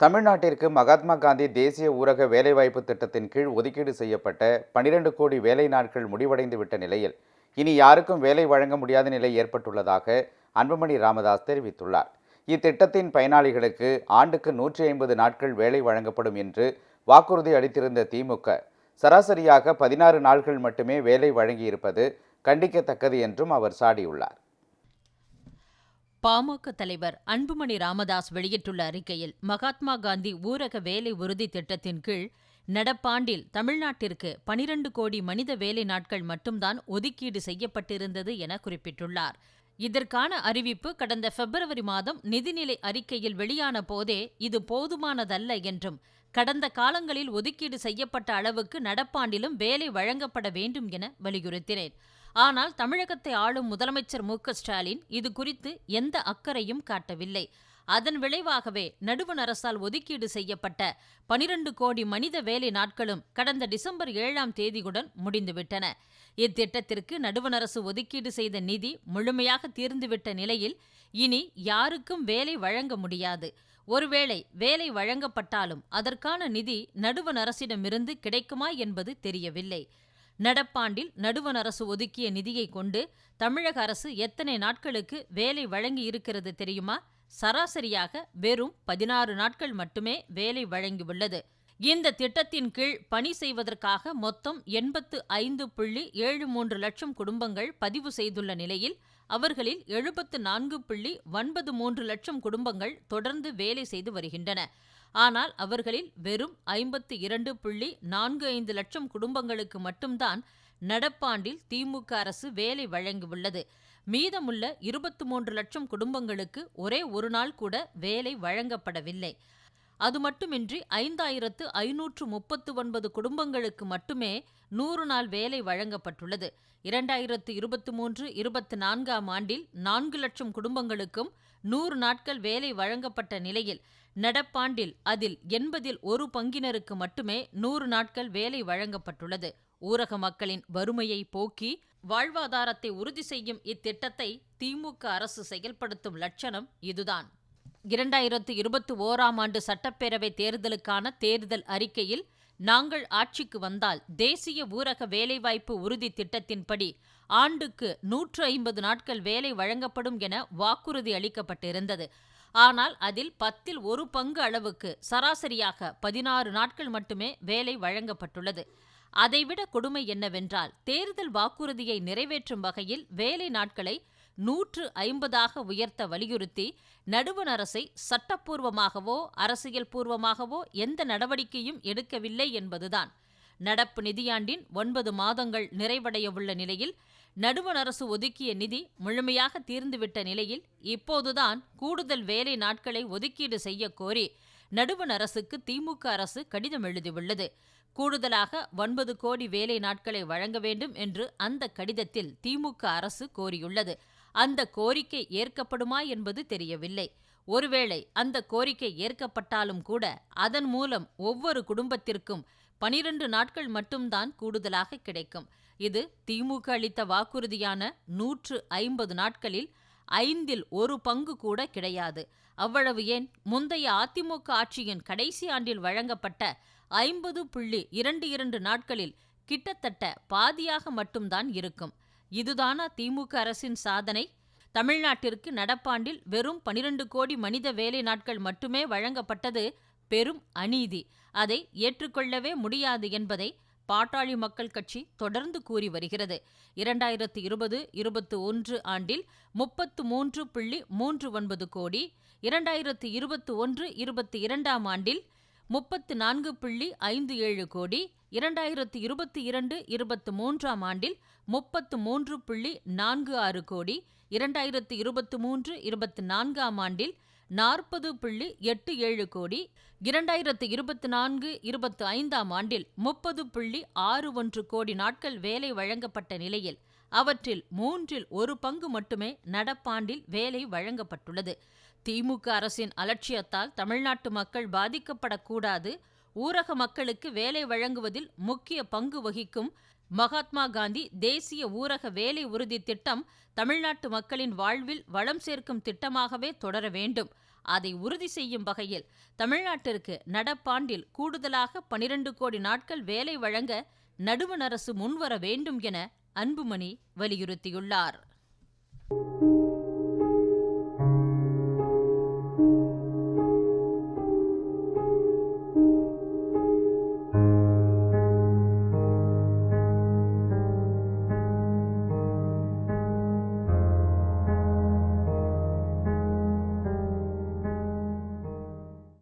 தமிழ்நாட்டிற்கு மகாத்மா காந்தி தேசிய ஊரக வேலைவாய்ப்பு திட்டத்தின் கீழ் ஒதுக்கீடு செய்யப்பட்ட பனிரெண்டு கோடி வேலை நாட்கள் முடிவடைந்து விட்ட நிலையில் இனி யாருக்கும் வேலை வழங்க முடியாத நிலை ஏற்பட்டுள்ளதாக அன்புமணி ராமதாஸ் தெரிவித்துள்ளார். இத்திட்டத்தின் பயனாளிகளுக்கு ஆண்டுக்கு நூற்றி ஐம்பது நாட்கள் வேலை வழங்கப்படும் என்று வாக்குறுதி அளித்திருந்த திமுக சராசரியாக பதினாறு நாட்கள் மட்டுமே வேலை வழங்கியிருப்பது கண்டிக்கத்தக்கது என்றும் அவர் சாடியுள்ளார். பாமக தலைவர் அன்புமணி ராமதாஸ் வெளியிட்டுள்ள அறிக்கையில் மகாத்மா காந்தி ஊரக வேலை உறுதி திட்டத்தின் கீழ் நடப்பாண்டில் தமிழ்நாட்டிற்கு பனிரண்டு கோடி மனித வேலை நாட்கள் மட்டும்தான் ஒதுக்கீடு செய்யப்பட்டிருந்தது என குறிப்பிட்டுள்ளார். இதற்கான அறிவிப்பு கடந்த பிப்ரவரி மாதம் நிதிநிலை அறிக்கையில் வெளியான போதே இது போதுமானதல்ல என்றும் கடந்த காலங்களில் ஒதுக்கீடு செய்யப்பட்ட அளவுக்கு நடப்பாண்டிலும் வேலை வழங்கப்பட வேண்டும் என வலியுறுத்தினேன். ஆனால் தமிழகத்தை ஆளும் முதலமைச்சர் மு. ஸ்டாலின் இது குறித்து எந்த அக்கறையும் காட்டவில்லை. அதன் விளைவாகவே நடுவண் அரசால் ஒதுக்கீடு செய்யப்பட்ட பனிரண்டு கோடி மனித வேலை நாட்களும் கடந்த டிசம்பர் ஏழாம் தேதியுடன் முடிந்துவிட்டன. இத்திட்டத்திற்கு நடுவண் அரசு ஒதுக்கீடு செய்த நிதி முழுமையாக தீர்ந்துவிட்ட நிலையில் இனி யாருக்கும் வேலை வழங்க முடியாது. ஒருவேளை வேலை வழங்கப்பட்டாலும் அதற்கான நிதி நடுவண் அரசிடமிருந்து கிடைக்குமா என்பது தெரியவில்லை. நடப்பாண்டில் நடுவண் அரசு ஒதுக்கிய நிதியை கொண்டு தமிழக அரசு எத்தனை நாட்களுக்கு வேலை வழங்கி இருக்கிறது தெரியுமா? சராசரியாக வெறும் பதினாறு நாட்கள் மட்டுமே வேலை வழங்கியுள்ளது. இந்த திட்டத்தின் கீழ் பணி செய்வதற்காக மொத்தம் எண்பத்து ஐந்து புள்ளி ஏழு மூன்று லட்சம் குடும்பங்கள் பதிவு செய்துள்ள நிலையில் அவர்களில் எழுபத்து நான்கு புள்ளி ஒன்பது மூன்று லட்சம் குடும்பங்கள் தொடர்ந்து வேலை செய்து வருகின்றன. ஆனால் அவர்களில் வெறும் ஐம்பத்தி இரண்டு புள்ளி நான்கு ஐந்து லட்சம் குடும்பங்களுக்கு மட்டும்தான் நடப்பாண்டில் திமுக அரசு வேலை வழங்கியுள்ளது. மீதமுள்ள இருபத்தி மூன்று லட்சம் குடும்பங்களுக்கு ஒரே ஒரு நாள் கூட வேலை வழங்கப்படவில்லை. அது மட்டுமின்றி ஐந்தாயிரத்து ஐநூற்று முப்பத்து ஒன்பது குடும்பங்களுக்கு மட்டுமே நூறு நாள் வேலை வழங்கப்பட்டுள்ளது. இரண்டாயிரத்து இருபத்தி மூன்று இருபத்தி நான்காம் ஆண்டில் நான்கு லட்சம் குடும்பங்களுக்கும் நூறு நாட்கள் வேலை வழங்கப்பட்ட நிலையில் நடப்பாண்டில் அதில் எண்பதில் ஒரு பங்கினருக்கு மட்டுமே நூறு நாட்கள் வேலை வழங்கப்பட்டுள்ளது. ஊரக மக்களின் வறுமையை போக்கி வாழ்வாதாரத்தை உறுதி செய்யும் இத்திட்டத்தை திமுக அரசு செயல்படுத்தும் லட்சணம் இதுதான். இரண்டாயிரத்து இருபத்தி ஓராம் ஆண்டு சட்டப்பேரவை தேர்தலுக்கான தேர்தல் அறிக்கையில் நாங்கள் ஆட்சிக்கு வந்தால் தேசிய ஊரக வேலைவாய்ப்பு உறுதி திட்டத்தின்படி ஆண்டுக்கு நூற்று ஐம்பது நாட்கள் வேலை வழங்கப்படும் என வாக்குறுதி அளிக்கப்பட்டிருந்தது. ஆனால் அதில் பத்தில் ஒரு பங்கு அளவுக்கு சராசரியாக பதினாறு நாட்கள் மட்டுமே வேலை வழங்கப்பட்டுள்ளது. அதைவிட கொடுமை என்னவென்றால் தேர்தல் வாக்குறுதியை நிறைவேற்றும் வகையில் வேலை நாட்களை நூற்று ஐம்பதாக உயர்த்த வலியுறுத்தி நடுவண் அரசை சட்டப்பூர்வமாகவோ அரசியல் பூர்வமாகவோ எந்த நடவடிக்கையும் எடுக்கவில்லை என்பதுதான். நடப்பு நிதியாண்டின் ஒன்பது மாதங்கள் நிறைவடையவுள்ள நிலையில் நடுவண் அரசு ஒதுக்கிய நிதி முழுமையாக தீர்ந்துவிட்ட நிலையில் இப்போதுதான் கூடுதல் வேலை நாட்களை ஒதுக்கீடு செய்ய கோரி நடுவண் அரசுக்கு திமுக அரசு கடிதம் எழுதியுள்ளது. கூடுதலாக ஒன்பது கோடி வேலை நாட்களை வழங்க வேண்டும் என்று அந்த கடிதத்தில் திமுக அரசு கோரியுள்ளது. அந்த கோரிக்கை ஏற்கப்படுமா என்பது தெரியவில்லை. ஒருவேளை அந்த கோரிக்கை ஏற்கப்பட்டாலும் கூட அதன் மூலம் ஒவ்வொரு குடும்பத்திற்கும் பனிரண்டு நாட்கள் மட்டும்தான் கூடுதலாக கிடைக்கும். இது திமுக அளித்த வாக்குறுதியான நூற்று ஐம்பது நாட்களில் ஐந்தில் ஒரு பங்கு கூட கிடையாது. அவ்வளவு ஏன்? முந்தைய அதிமுக ஆட்சியின் கடைசி ஆண்டில் வழங்கப்பட்ட ஐம்பது புள்ளி இரண்டு இரண்டு நாட்களில் கிட்டத்தட்ட பாதியாக மட்டும்தான் இருக்கும். இதுதானா திமுக அரசின் சாதனை? தமிழ்நாட்டிற்கு நடப்பாண்டில் வெறும் பனிரெண்டு கோடி மனித வேலை நாட்கள் மட்டுமே வழங்கப்பட்டது பெரும் அநீதி. அதை ஏற்றுக்கொள்ளவே முடியாது என்பதை பாட்டாளி மக்கள் கட்சி தொடர்ந்து கூறி வருகிறது. இரண்டாயிரத்து இருபது இருபத்தி ஒன்று ஆண்டில் முப்பத்து மூன்று புள்ளி மூன்று ஒன்பது கோடி இரண்டாயிரத்து இருபத்தி ஒன்று இருபத்தி இரண்டாம் ஆண்டில் முப்பத்து நான்கு புள்ளி ஐந்து ஏழு கோடி இரண்டாயிரத்து இருபத்தி இரண்டு இருபத்தி மூன்றாம் ஆண்டில் முப்பத்து மூன்று புள்ளி நான்கு ஆறு கோடி இரண்டாயிரத்து இருபத்தி மூன்று இருபத்தி நான்காம் ஆண்டில் நாற்பது புள்ளி எட்டு ஏழு கோடி இரண்டாயிரத்து இருபத்தி நான்கு இருபத்தி ஐந்தாம் ஆண்டில் முப்பது புள்ளி ஆறு ஒன்று கோடி நாட்கள் வேலை வழங்கப்பட்ட நிலையில் அவற்றில் மூன்றில் ஒரு பங்கு மட்டுமே நடப்பாண்டில் வேலை வழங்கப்பட்டுள்ளது. திமுக அரசின் அலட்சியத்தால் தமிழ்நாட்டு மக்கள் பாதிக்கப்படக்கூடாது. ஊரக மக்களுக்கு வேலை வழங்குவதில் முக்கிய பங்கு வகிக்கும் மகாத்மா காந்தி தேசிய ஊரக வேலை உறுதி திட்டம் தமிழ்நாட்டு மக்களின் வாழ்வில் வளம் சேர்க்கும் திட்டமாகவே தொடர வேண்டும். அதை உறுதி செய்யும் வகையில் தமிழ்நாட்டிற்கு நடப்பாண்டில் கூடுதலாக பனிரண்டு கோடி நாட்கள் வேலை வழங்க நடுவண் அரசு முன்வர வேண்டும் என அன்புமணி வலியுறுத்தியுள்ளார்.